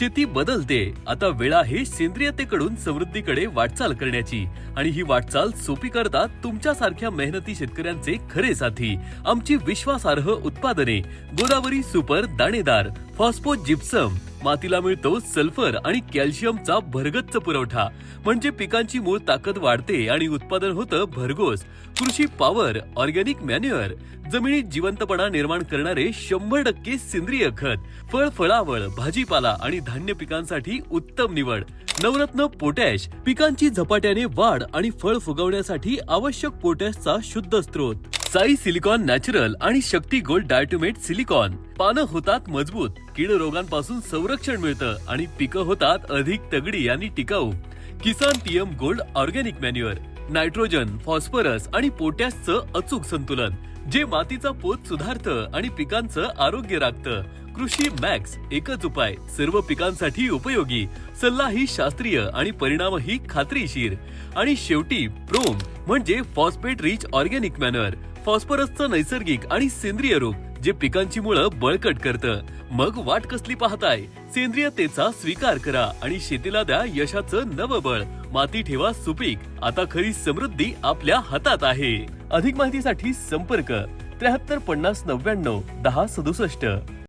शेती बदलते आता वेळ आहे सेंद्रियतेकडून समृद्धीकडे वाटचाल करण्याची. आणि ही वाटचाल सोपी करतात तुमच्यासारख्या मेहनती शेतकऱ्यांचे खरे साथी. आमची विश्वासार्ह उत्पादने. गोदावरी सुपर दाणेदार. Phospho gypsum. मातीला मिळतो सल्फर आणि कॅल्शियमचा भरगच्च पुरवठा. म्हणजे पिकांची मूळ ताकद वाढते आणि उत्पादन होतं भरघोस. कृषी पॉवर ऑर्गॅनिक मॅन्युअर. जमिनीत जिवंतपणा निर्माण करणारे शंभर टक्के सेंद्रिय खत. फळ फळावळ भाजीपाला आणि धान्य पिकांसाठी उत्तम निवड. नवरत्न पोटॅश. पिकांची झपाट्याने वाढ आणि फळ फुगवण्यासाठी आवश्यक पोटॅशचा शुद्ध स्रोत. साई सिलिकॉन नॅचरल आणि शक्ती गोल्ड डायटोमेट सिलिकॉन. पानं होतात मजबूत कीड रोगांपासून संरक्षण मिळतं आणि पिकं होतात अधिक तगडी आणि टिकाऊ. Kisan PM gold organic manure nitrogen phosphorus आणि पोटॅशचं अचूक संतुलन जे मातीचा पोत सुधारतं आणि पिकांचं आरोग्य राखतं. कृषी मॅक्स एकच उपाय सर्व पिकांसाठी उपयोगी सल्ला ही शास्त्रीय आणि परिणामही खात्रीशीर. आणि शेवटी प्रोम म्हणजे फॉस्फेट रिच ऑर्गॅनिक मॅनर. फॉस्फरसचं नैसर्गिक आणि सेंद्रिय रूप जे पिकांची मुळं बळकट करतं. मग वाट कसली पाहताय? सेंद्रियतेचा स्वीकार करा आणि शेतीला द्या यशाचं नवबळ. माती ठेवा सुपीक. आता खरी समृद्धी आपल्या हातात आहे. अधिक माहितीसाठी संपर्क. त्र्याहत्तर पन्नास नव्याण्णव दहा सदुसष्ट.